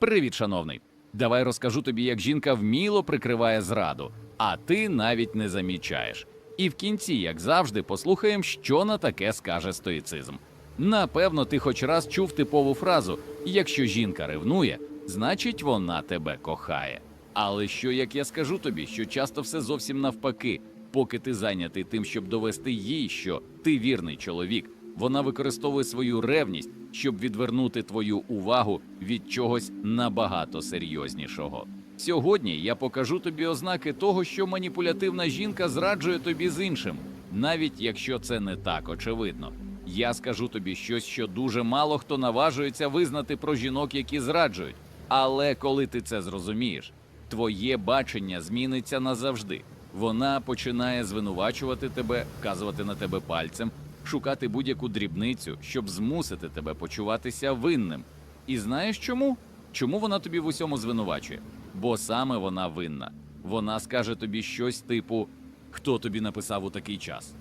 Привіт, шановний. Давай розкажу тобі, як жінка вміло прикриває зраду, а ти навіть не замічаєш. І в кінці, як завжди, послухаємо, що на таке скаже стоїцизм. Напевно, ти хоч раз чув типову фразу: якщо жінка ревнує, значить вона тебе кохає. Але що як я скажу тобі, що часто все зовсім навпаки, поки ти зайнятий тим, щоб довести їй, що ти вірний чоловік, вона використовує свою ревність, щоб відвернути твою увагу від чогось набагато серйознішого. Сьогодні я покажу тобі ознаки того, що маніпулятивна жінка зраджує тобі з іншим, навіть якщо це не так очевидно. Я скажу тобі щось, що дуже мало хто наважується визнати про жінок, які зраджують. Але коли ти це зрозумієш, твоє бачення зміниться назавжди. Вона починає звинувачувати тебе, вказувати на тебе пальцем, шукати будь-яку дрібницю, щоб змусити тебе почуватися винним. І знаєш чому? Чому вона тобі в усьому звинувачує? Бо саме вона винна. Вона скаже тобі щось типу: хто тобі написав у такий час?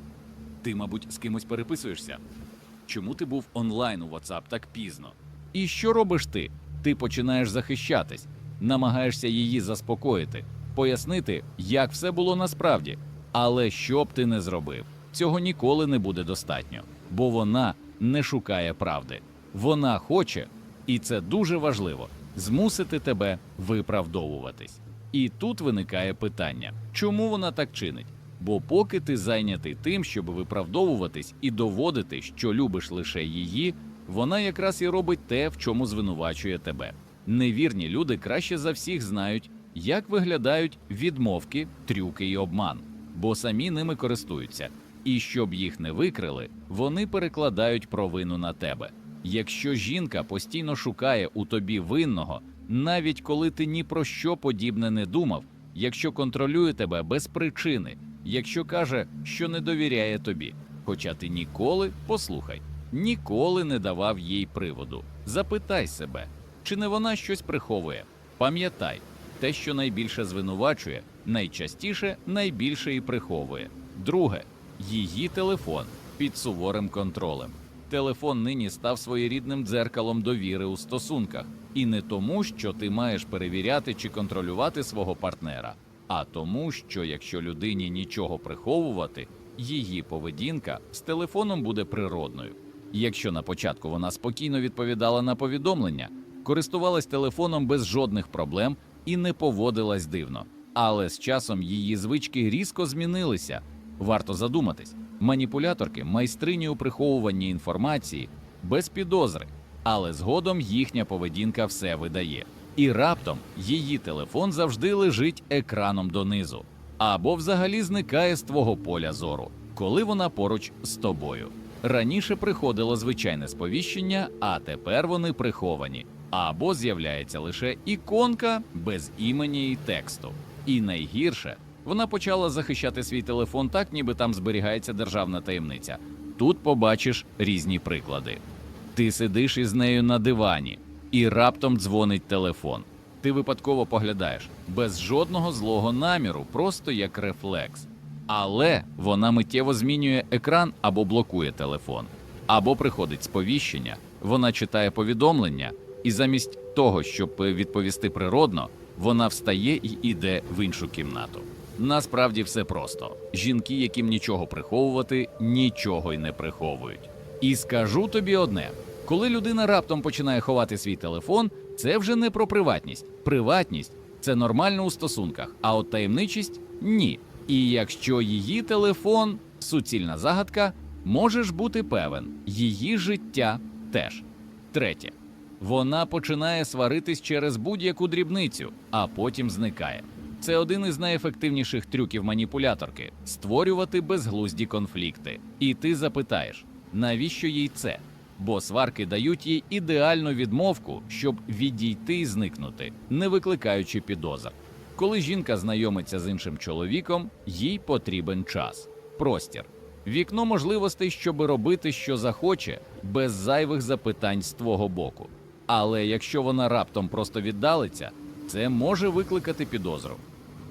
Ти, мабуть, з кимось переписуєшся? Чому ти був онлайн у WhatsApp так пізно? І що робиш ти? Ти починаєш захищатись, намагаєшся її заспокоїти, пояснити, як все було насправді. Але що б ти не зробив, цього ніколи не буде достатньо, бо вона не шукає правди. Вона хоче, і це дуже важливо, змусити тебе виправдовуватись. І тут виникає питання, чому вона так чинить? Бо поки ти зайнятий тим, щоб виправдовуватись і доводити, що любиш лише її, вона якраз і робить те, в чому звинувачує тебе. Невірні люди краще за всіх знають, як виглядають відмовки, трюки і обман, бо самі ними користуються. І щоб їх не викрили, вони перекладають провину на тебе. Якщо жінка постійно шукає у тобі винного, навіть коли ти ні про що подібне не думав, якщо контролює тебе без причини, якщо каже, що не довіряє тобі, хоча ти ніколи, послухай, ніколи не давав їй приводу. Запитай себе, чи не вона щось приховує. Пам'ятай, те, що найбільше звинувачує, найчастіше найбільше і приховує. Друге, її телефон під суворим контролем. Телефон нині став своєрідним дзеркалом довіри у стосунках, і не тому, що ти маєш перевіряти чи контролювати свого партнера, а тому, що якщо людині нічого приховувати, її поведінка з телефоном буде природною. Якщо на початку вона спокійно відповідала на повідомлення, користувалась телефоном без жодних проблем і не поводилась дивно. Але з часом її звички різко змінилися. Варто задуматись, маніпуляторки майстрині у приховуванні інформації без підозри, але згодом їхня поведінка все видає. І раптом її телефон завжди лежить екраном донизу, або взагалі зникає з твого поля зору, коли вона поруч з тобою. Раніше приходило звичайне сповіщення, а тепер вони приховані. Або з'являється лише іконка без імені і тексту. І найгірше, вона почала захищати свій телефон так, ніби там зберігається державна таємниця. Тут побачиш різні приклади. Ти сидиш із нею на дивані, і раптом дзвонить телефон. Ти випадково поглядаєш без жодного злого наміру, просто як рефлекс. Але вона миттєво змінює екран або блокує телефон, або приходить сповіщення, вона читає повідомлення, і замість того, щоб відповісти природно, вона встає і йде в іншу кімнату. Насправді все просто. Жінки, яким нічого приховувати, нічого й не приховують. І скажу тобі одне: коли людина раптом починає ховати свій телефон, це вже не про приватність. Приватність це нормально у стосунках, а от таємничість ні. І якщо її телефон суцільна загадка, можеш бути певен, її життя теж. Третє. Вона починає сваритись через будь-яку дрібницю, а потім зникає. Це один із найефективніших трюків маніпуляторки створювати безглузді конфлікти. І ти запитаєш, навіщо їй це? Бо сварки дають їй ідеальну відмовку, щоб відійти і зникнути, не викликаючи підозр. Коли жінка знайомиться з іншим чоловіком, їй потрібен час, простір, вікно можливостей, щоб робити, що захоче, без зайвих запитань з твого боку. Але якщо вона раптом просто віддалиться, це може викликати підозру.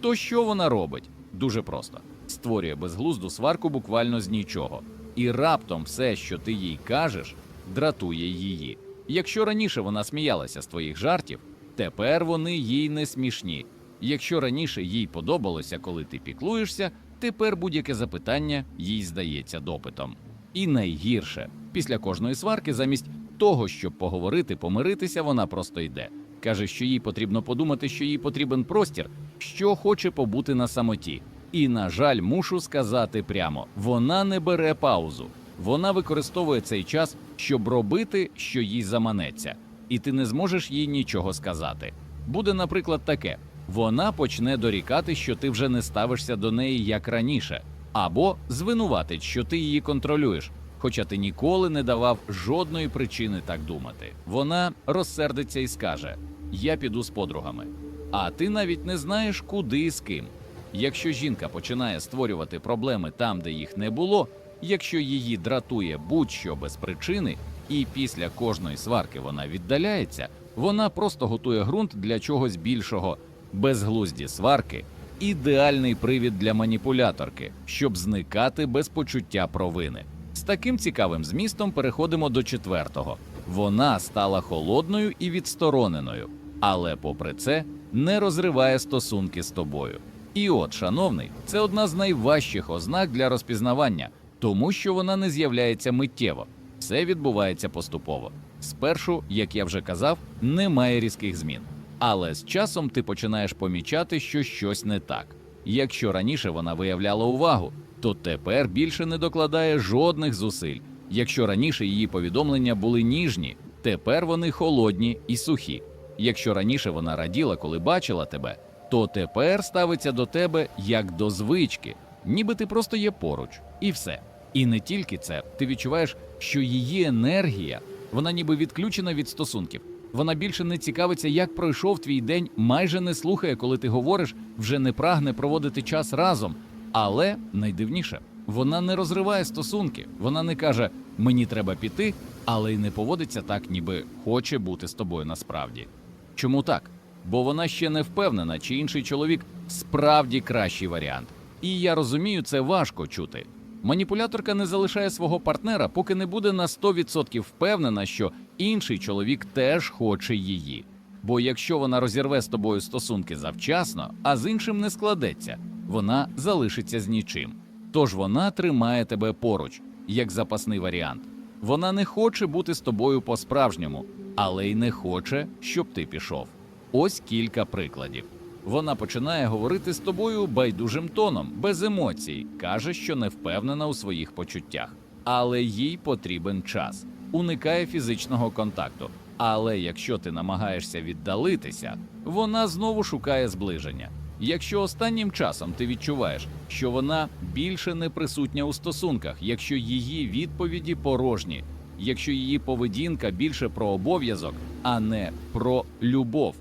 То що вона робить? Дуже просто створює безглузду сварку буквально з нічого. І раптом все, що ти їй кажеш, дратує її. Якщо раніше вона сміялася з твоїх жартів, Тепер вони їй не смішні. Якщо раніше їй подобалося, коли ти піклуєшся, тепер будь-яке запитання їй здається допитом. І найгірше, після кожної сварки, замість того, щоб поговорити, помиритися, вона просто йде. Каже, що їй потрібно подумати, що їй потрібен простір, що хоче побути на самоті. І, на жаль, мушу сказати прямо: вона не бере паузу. Вона використовує цей час, щоб робити, що їй заманеться, і ти не зможеш їй нічого сказати. Буде, наприклад, таке: вона почне дорікати, що ти вже не ставишся до неї як раніше, або звинуватить, що ти її контролюєш, хоча ти ніколи не давав жодної причини так думати. Вона розсердиться і скаже: Я піду з подругами. А ти навіть не знаєш, куди і з ким. Якщо жінка починає створювати проблеми там, де їх не було, якщо її дратує будь-що без причини, і після кожної сварки вона віддаляється, вона просто готує ґрунт для чогось більшого. Безглузді сварки ідеальний привід для маніпуляторки, щоб зникати без почуття провини. Таким цікавим змістом переходимо до четвертого. Вона стала холодною і відстороненою, але, попри це, не розриває стосунки з тобою. І от, шановний, це одна з найважчих ознак для розпізнавання, тому що вона не з'являється миттєво. Все відбувається поступово. Спершу, як я вже казав, немає різких змін. Але з часом ти починаєш помічати, що щось не так. Якщо раніше вона виявляла увагу, то тепер більше не докладає жодних зусиль. Якщо раніше її повідомлення були ніжні, тепер вони холодні і сухі. Якщо раніше вона раділа, коли бачила тебе, то тепер ставиться до тебе як до звички, ніби ти просто є поруч, і все. І не тільки це, ти відчуваєш, що її енергія, вона ніби відключена від стосунків. Вона більше не цікавиться, як пройшов твій день, майже не слухає, коли ти говориш, вже не прагне проводити час разом. Але найдивніше, вона не розриває стосунки. Вона не каже Мені треба піти, але й не поводиться так, ніби хоче бути з тобою насправді. Чому так? Бо вона ще не впевнена, чи інший чоловік справді кращий варіант. І я розумію, це важко чути. Маніпуляторка не залишає свого партнера, поки не буде на 100% впевнена, що інший чоловік теж хоче її. Бо якщо вона розірве з тобою стосунки завчасно, а з іншим не складеться, вона залишиться з нічим. Тож вона тримає тебе поруч, як запасний варіант. Вона не хоче бути з тобою по-справжньому, але й не хоче, щоб ти пішов. Ось кілька прикладів. Вона починає говорити з тобою байдужим тоном, без емоцій, каже, що не впевнена у своїх почуттях, але їй потрібен час, уникає фізичного контакту. Але якщо ти намагаєшся віддалитися, вона знову шукає зближення. Якщо останнім часом ти відчуваєш, що вона більше не присутня у стосунках, якщо її відповіді порожні, якщо її поведінка більше про обов'язок, а не про любов,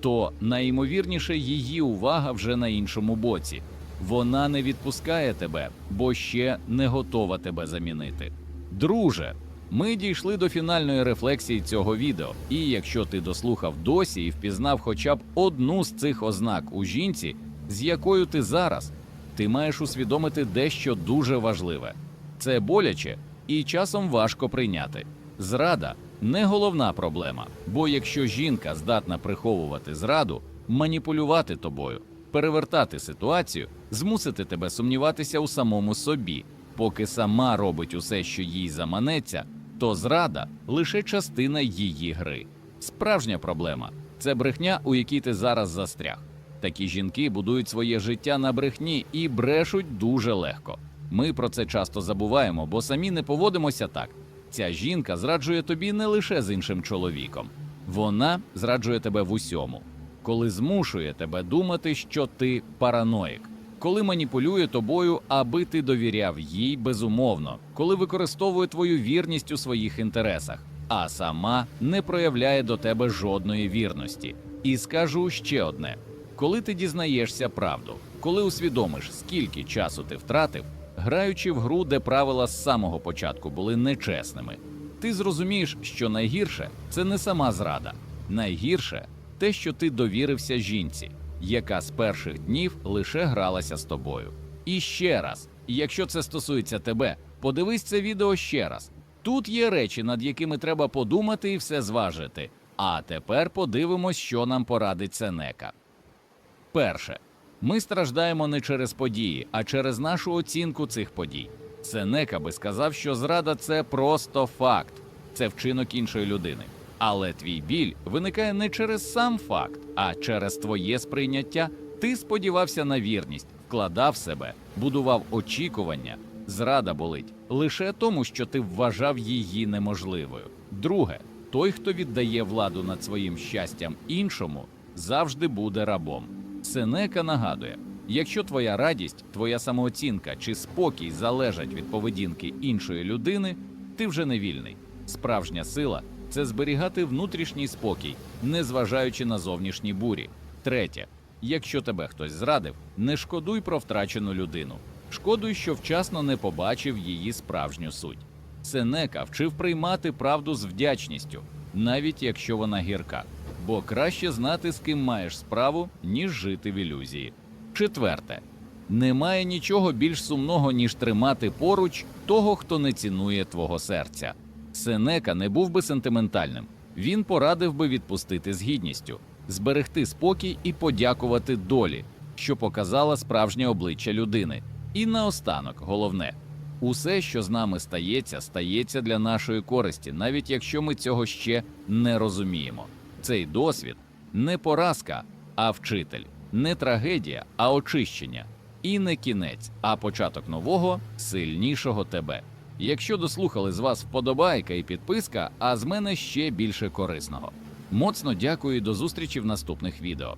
то найімовірніше її увага вже на іншому боці. Вона не відпускає тебе, бо ще не готова тебе замінити. Друже, ми дійшли до фінальної рефлексії цього відео, і якщо ти дослухав досі і впізнав хоча б одну з цих ознак у жінці, з якою ти зараз, ти маєш усвідомити дещо дуже важливе. Це боляче і часом важко прийняти. Зрада не головна проблема, бо якщо жінка здатна приховувати зраду, маніпулювати тобою, перевертати ситуацію, змусити тебе сумніватися у самому собі, поки сама робить усе, що їй заманеться, то зрада лише частина її гри. Справжня проблема це брехня, у якій ти зараз застряг. Такі жінки будують своє життя на брехні і брешуть дуже легко. Ми про це часто забуваємо, бо самі не поводимося так. Ця жінка зраджує тобі не лише з іншим чоловіком, вона зраджує тебе в усьому, коли змушує тебе думати, що ти параноїк, коли маніпулює тобою, аби ти довіряв їй безумовно, коли використовує твою вірність у своїх інтересах, а сама не проявляє до тебе жодної вірності. І скажу ще одне: коли ти дізнаєшся правду, коли усвідомиш, скільки часу ти втратив, граючи в гру, де правила з самого початку були нечесними, ти зрозумієш, що найгірше це не сама зрада, найгірше те, що ти довірився жінці, яка з перших днів лише гралася з тобою. І ще раз, якщо це стосується тебе, подивись це відео ще раз. Тут є речі, над якими треба подумати і все зважити. А тепер подивимось, що нам порадить Сенека. Перше, ми страждаємо не через події, а через нашу оцінку цих подій. Сенека би сказав, що зрада це просто факт, це вчинок іншої людини. Але твій біль виникає не через сам факт, а через твоє сприйняття. Ти сподівався на вірність, вкладав себе, будував очікування. Зрада болить лише тому, що ти вважав її неможливою. Друге, той, хто віддає владу над своїм щастям іншому, завжди буде рабом. Сенека нагадує: якщо твоя радість, твоя самооцінка чи спокій залежать від поведінки іншої людини, ти вже не вільний. Справжня сила це зберігати внутрішній спокій, незважаючи на зовнішні бурі. Третє, якщо тебе хтось зрадив, не шкодуй про втрачену людину. Шкодуй, що вчасно не побачив її справжню суть. Сенека вчив приймати правду з вдячністю, навіть якщо вона гірка, бо краще знати, з ким маєш справу, ніж жити в ілюзії. Четверте, немає нічого більш сумного, ніж тримати поруч того, хто не цінує твого серця. Сенека не був би сентиментальним. Він порадив би відпустити з гідністю, зберегти спокій і подякувати долі, що показала справжнє обличчя людини. І наостанок, головне, усе, що з нами стається, стається для нашої користі, навіть якщо ми цього ще не розуміємо. Цей досвід не поразка, а вчитель, не трагедія, а очищення, і не кінець, а початок нового, сильнішого тебе. Якщо дослухали з вас вподобайка і підписка, а з мене ще більше корисного. Моцно дякую і до зустрічі в наступних відео.